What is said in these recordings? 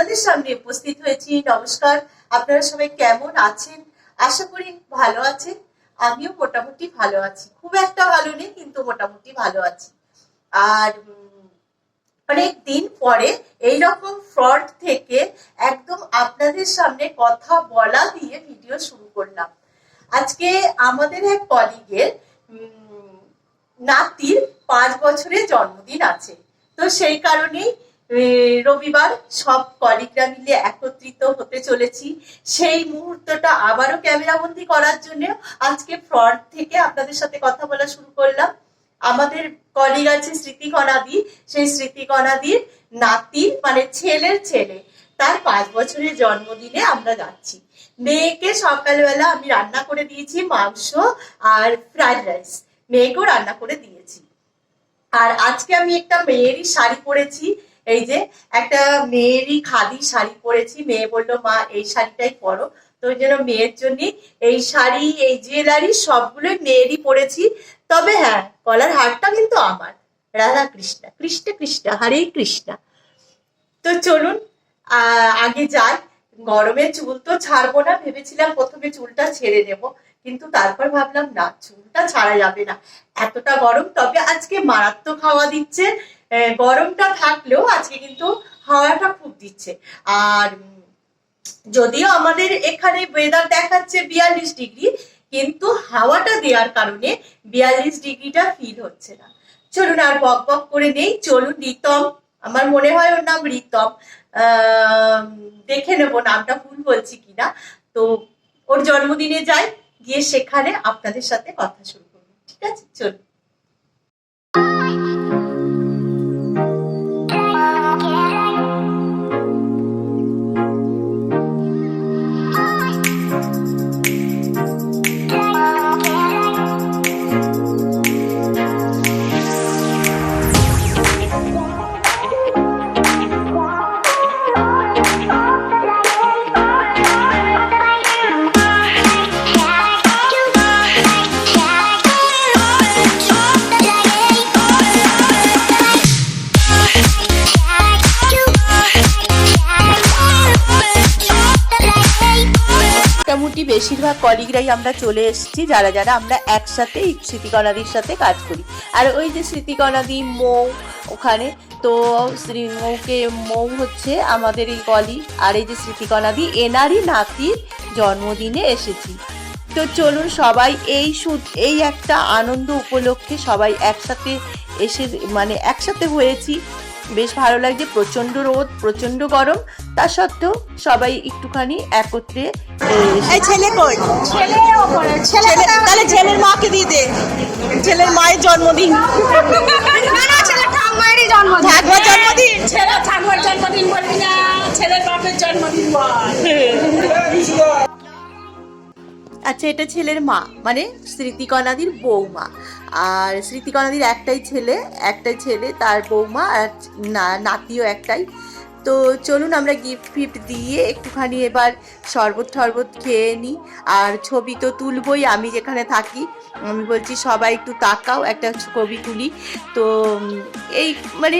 আপনাদের সামনে উপস্থিত হয়েছি। নমস্কার। আপনারা সবাই কেমন আছেন? আশা করি ভালো আছেন। আমিও মোটামুটি ভালো আছি। খুব একটা ভালো নেই, কিন্তু মোটামুটি ভালো আছি। আর অনেক দিন পরে এই রকম ফ্রড থেকে একদম আপনাদের সামনে কথা বলা দিয়ে ভিডিও শুরু করলাম। আজকে আমাদের এক কলিগের নাতির পাঁচ বছরের জন্মদিন আছে। তো সেই কারণেই রবিবার সব কলিগরা মিলে একত্রিত হতে চলেছি। সেই মুহূর্তটা আবারও ক্যামেরাবন্দি করার জন্য আজকে ফ্রন্ট থেকে আপনাদের সাথে কথা বলা শুরু করলাম। আমাদের কলিগ আছে স্মৃতিকণাদি। সেই স্মৃতিকণাদির নাতি মানে ছেলের ছেলে, তার পাঁচ বছরের জন্মদিনে আমরা যাচ্ছি। মেয়েকে সকালবেলা আমি রান্না করে দিয়েছি, মাংস আর ফ্রাইড রাইস মেয়েকেও রান্না করে দিয়েছি। আর আজকে আমি একটা মেয়েরই শাড়ি পরেছি। এই যে একটা মেয়েরই খাদি শাড়ি পরেছি, মেয়ে বলল, মা, এই শাড়িটাই পরো। তো ওই জন্য মেয়ের জন্য এই শাড়ি, এই জুয়েলারি সবগুলোই মেয়েরই পরেছি। তবে হ্যাঁ গলার হারটা কিন্তু আমার। রাধা কৃষ্ণা, কৃষ্ণ কৃষ্ণ হরে কৃষ্ণা। তো চলুন আগে যাই। গরমে চুল তো ছাড়বো না, ভেবেছিলাম প্রথমে চুলটা ছেড়ে নেব। কিন্তু তারপর ভাবলাম, না, চুলটা ছাড়া যাবে না। এতটা গরম, তবে আজকে মারাত্মক হাওয়া দিচ্ছে। গরমটা থাকলেও আজকে কিন্তু হাওয়াটা খুব দিচ্ছে। আর যদিও আমাদের এখানে ওয়েদার দেখাচ্ছে বিয়াল্লিশ ডিগ্রি, কিন্তু হাওয়াটা দেওয়ার কারণে বিয়াল্লিশ ডিগ্রিটা ফিল হচ্ছে না। চলুন আর বক বক করে নেই, চলুন রিতম আমার মনে হয় ওর নাম রিতম দেখে নেব নামটা ভুল বলছি কিনা। তো ওর জন্মদিনে যাই, গিয়ে সেখানে আপনাদের সাথে কথা শুরু করব। ঠিক আছে, চলুন। বেশিরভাগ কলিগরাই আমরা চলে এসেছি, যারা যারা আমরা একসাথে স্মৃতিকণাদির সাথে কাজ করি। আর ওই যে স্মৃতিকণাদি মৌ ওখানে, তো মৌকে, মৌ হচ্ছে আমাদের এই কলি আর এই যে স্মৃতিকণাদি, এনারই নাতির জন্মদিনে এসেছি। তো চলুন সবাই এই সুদ এই একটা আনন্দ উপলক্ষে সবাই একসাথে এসে মানে একসাথে হয়েছি। বেশ ভালো লাগছে প্রচণ্ড রোদ প্রচণ্ড গরম। তা সত্ত্বেও সবাই একটুখানি একত্রে ছেলে কই? ছেলে ছেলে তাহলে ছেলের মাকে দিয়ে দে। ছেলের মায়ের জন্মদিন। জন্মদিন। ঠাকুমার জন্মদিন। ছেলে ঠাকুমার জন্মদিন বলবি না ছেলের বাপের জন্মদিন বল। আচ্ছা এটা ছেলের মা মানে স্মৃতিকণাদির বৌমা। আর স্মৃতিকণাদির একটাই ছেলে একটাই ছেলে, তার বৌমা, আর নাতিও একটাই। তো চলুন আমরা গিফট ফিফট দিয়ে একটুখানি এবার শরবত টরবত খেয়ে নিই। আর ছবি তো তুলবই, আমি যেখানে থাকি, আমি বলছি সবাই একটু তাকাও, একটা ছবি তুলি। তো এই মানে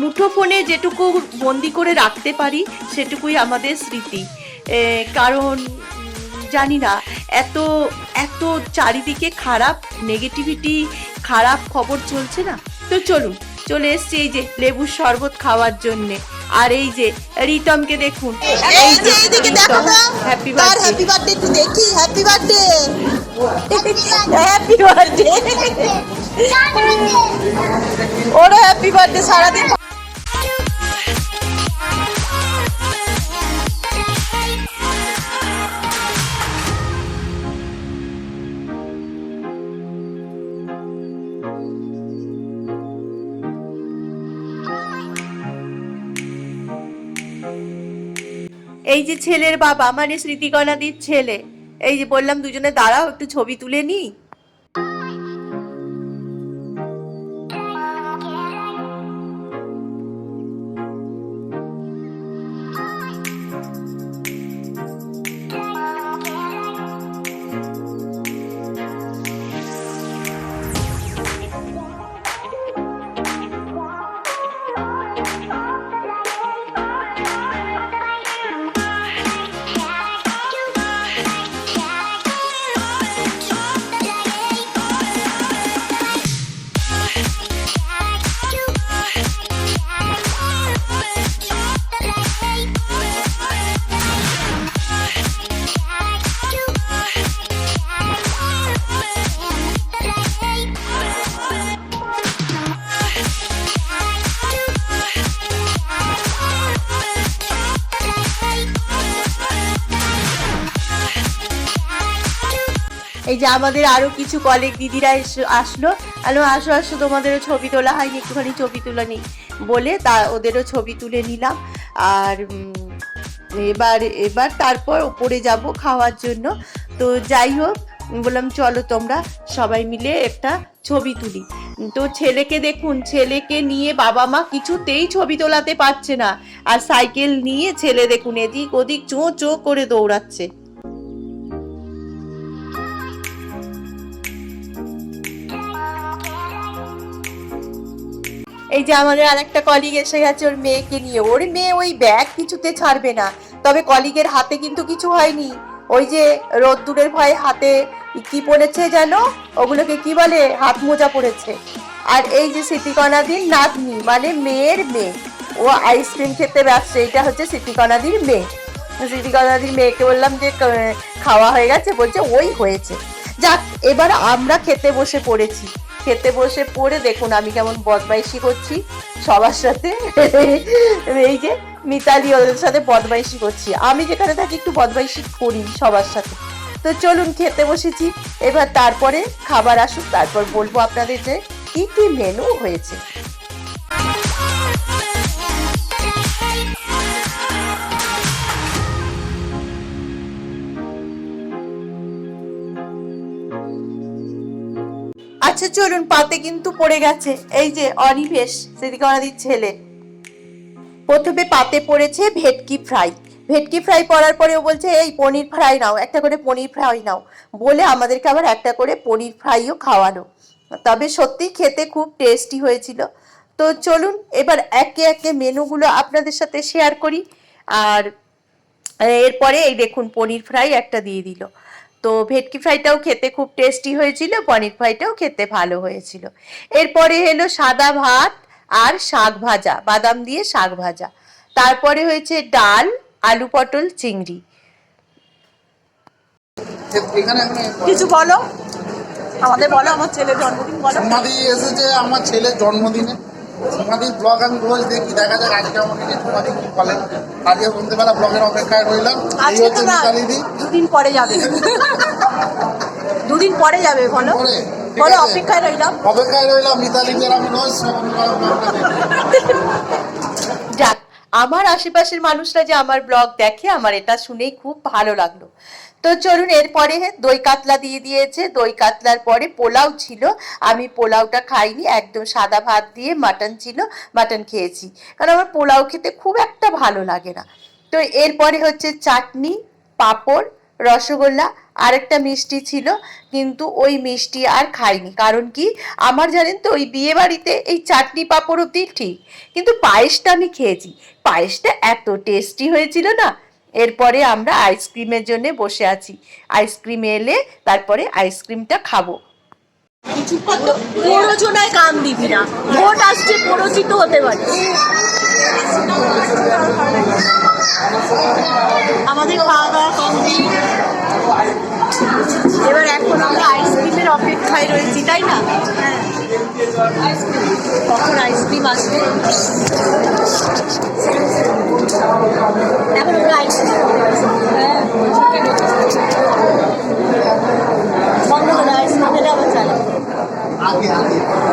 মুঠো ফোনে যেটুকু বন্দি করে রাখতে পারি, সেটুকুই আমাদের স্মৃতি। কারণ জানি না এত এত চারিদিকে খারাপ নেগেটিভিটি খারাপ খবর চলছে না? তো চলুন চলে এসছি এই যে লেবুর শরবত খাওয়ার জন্যে। আর এই যে রিতমকে দেখুন। এই যে এইদিকে দেখো হ্যাপি তার বার্থডে হ্যাপি বার্থডে একটু দেখি হ্যাপি বার্থডে হ্যাপি বার্থডে ওরও হ্যাপি বার্থডে সারাদিন। এই যে ছেলের বাবা মানে স্মৃতিকণাদির ছেলে, এই যে বললাম দুজনে দাঁড়াও, একটু ছবি তুলে নিই এই যে আমাদের আরও কিছু কলিগ দিদিরা আসলো। আলো, আসো আসো, তোমাদেরও ছবি তোলা হয়নি, একটুখানি ছবি তোলা নিই বলে তা, ওদেরও ছবি তুলে নিলাম। আর এবার এবার তারপর ওপরে যাব খাওয়ার জন্য। তো যাই হোক বললাম, চলো তোমরা সবাই মিলে একটা ছবি তুলি। তো ছেলেকে দেখুন, ছেলেকে নিয়ে বাবা মা কিছুতেই ছবি তোলাতে পারছে না। আর সাইকেল নিয়ে ছেলে দেখুন, এদিক ওদিক চো চো করে দৌড়াচ্ছে। এই যে আমাদের আর একটা কলিগ এসে গেছে, ওর মেয়েকে নিয়ে। ওর মেয়ে ওই ব্যাগ কিছুতে ছাড়বে না। তবে কলিগের হাতে কিন্তু কিছু হয়নি। ওই যে রোদ্দুরের ভয়ে হাতে কি পড়েছে যেন? ওগুলোকে কি বলে? হাত মোজা পড়েছে। আর এই যে স্মৃতিকণাদির নাতনি মানে মেয়ের মেয়ে। ও আইসক্রিম খেতে ব্যস্ত, এটা হচ্ছে স্মৃতিকণাদির মেয়ে। স্মৃতিকণাদির মেয়েকে বললাম যে খাওয়া হয়ে গেছে? বলছে, ওই হয়েছে। যাক, এবার আমরা খেতে বসে পড়েছি। খেতে বসে পড়ে দেখুন আমি কেমন বদমাইশি করছি সবার সাথে। এই যে মিতালি ওদের সাথে বদমাইশি করছি। আমি যেখানে থাকি একটু বদমাইশি করি সবার সাথে। তো চলুন খেতে বসেছি। এবার তারপরে খাবার আসুক, তারপর বলব আপনাদের যে কি কি মেনু হয়েছে। আচ্ছা চলুন, পাতে কিন্তু পড়ে গেছে। এই যে অনিবেশ সেদিকে স্মৃতিকণাদির ছেলে। প্রথমে পাতে পড়েছে ভেটকি ফ্রাই। ভেটকি ফ্রাই পড়ার পরে ও বলছে, এই, পনির ফ্রাই নাও, একটা করে পনির ফ্রাই নাও। বলে আমাদেরকে আবার একটা করে পনির ফ্রাইও খাওয়ানো। তবে সত্যি খেতে খুব টেস্টি হয়েছিল। তো চলুন, এবার একে একে মেনুগুলো আপনাদের সাথে শেয়ার করি। আর এরপরে এই দেখুন, পনির ফ্রাই একটা দিয়ে দিল। তো ভেটকি ফ্রাইটাও খেতে খুব টেস্টি হয়েছিল পনির ফ্রাইটাও খেতে ভালো হয়েছিল। এরপরে এলো সাদা ভাত আর শাক ভাজা বাদাম দিয়ে শাক ভাজা। তারপরে হয়েছে ডাল আলু পটল চিংড়ি। কিছু বলো? আমাদের বলো আমার ছেলের জন্মদিন বলো। এসেছে আমার ছেলের জন্মদিনে। সমাধির ব্লগ আমি রোজ দেখি দেখা যাক আজকে আমাকে যে সমাধি কি বলেন আজকে সন্ধ্যেবেলা ব্লগের অপেক্ষায় রইলাম। এই হচ্ছে না মিতালিদি দুদিন পরে যাবে। দুদিন পরে যাবে বলো। পরে, বলো অপেক্ষায় রইলাম। অপেক্ষায় রইলাম মিতালিদের আমি রোজ যাক আমার আশেপাশের মানুষরা যে আমার ব্লগ দেখে আমার এটা শুনেই খুব ভালো লাগল। তো চলুন এরপরে দই কাতলা দিয়ে দিয়েছে। দই কাতলার পরে পোলাও ছিল। আমি পোলাওটা খাইনি, একদম সাদা ভাত দিয়ে মাটন ছিল, মাটন খেয়েছি। কারণ আমার পোলাও খেতে খুব একটা ভালো লাগে না। তো এরপরে হচ্ছে চাটনি, পাঁপড়, রসগোল্লা আর একটা মিষ্টি ছিল, কিন্তু ওই মিষ্টি আর খাইনি। কারণ কি? আমার জানেন তো, ওই বিয়ে বাড়িতে এই চাটনি, পাঁপড় অব্দি ঠিক। কিন্তু পায়েসটা আমি খেয়েছি। পায়েসটা এত টেস্টি হয়েছিল না এরপরে আমরা আইসক্রিমের জন্য বসে আছি। আইসক্রিম এলে তারপরে আইসক্রিমটা খাব। প্ররোচনায় কান দিবি না ভোট আসছে প্ররোচিত হতে পারে। আমাদের এবার এখন আমরা আইসক্রিমের অপেক্ষায় রয়েছি, তাই না? হ্যাঁ। কখন আইসক্রিম আসবে এখন আমরা আইসক্রিম হ্যাঁ বন্ধ করে আইসক্রিম খেলে আবার চালাই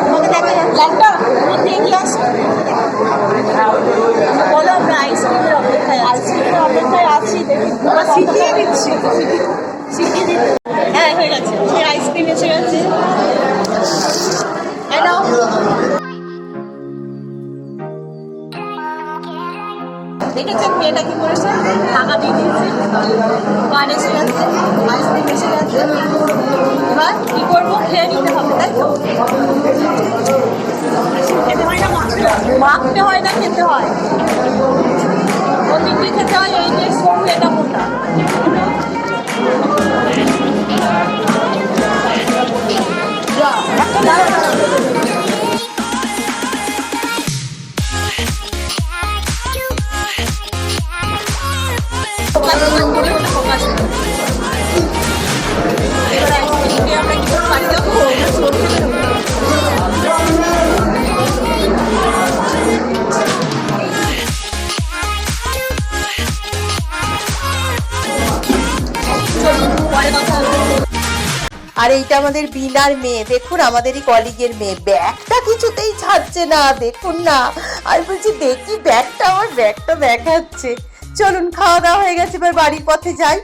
তোমাকে দেখা যাচ্ছে ল্যাপটপ তুমি এগিয়ে আসো বলো আমরা আইসক্রিমের অপেক্ষায় আইসক্রিমের অপেক্ষায় আছি দেখি শিখিয়ে দিচ্ছি শিখিয়ে দিচ্ছি হ্যাঁ হয়ে গেছে। আইসক্রিম এসে গেছে। দেখেছেন মেয়েটা কি করেছে? টাকা দিয়ে দিয়েছে। পান আইসক্রিম এসে গেছে কি করব? খেয়ে নিতে হবে, তাই তো? খেতে হয় না, মাখতে হয়। না, খেতে হয়। প্রতিদিন খেতে হয়, এই যে সরু এটা মোটা। আর এইটা আমাদের বিনার মেয়ে। দেখুন, আমাদেরই কলিগের মেয়ে। ব্যাগটা কিছুতেই ছাড়ছে না, দেখুন না। আর বলছি, দেখি ব্যাগটা, আমার ব্যাগটা দেখাচ্ছে। চলুন, খাওয়া দাওয়া হয়ে গেছে, এবার বাড়ির পথে যাই।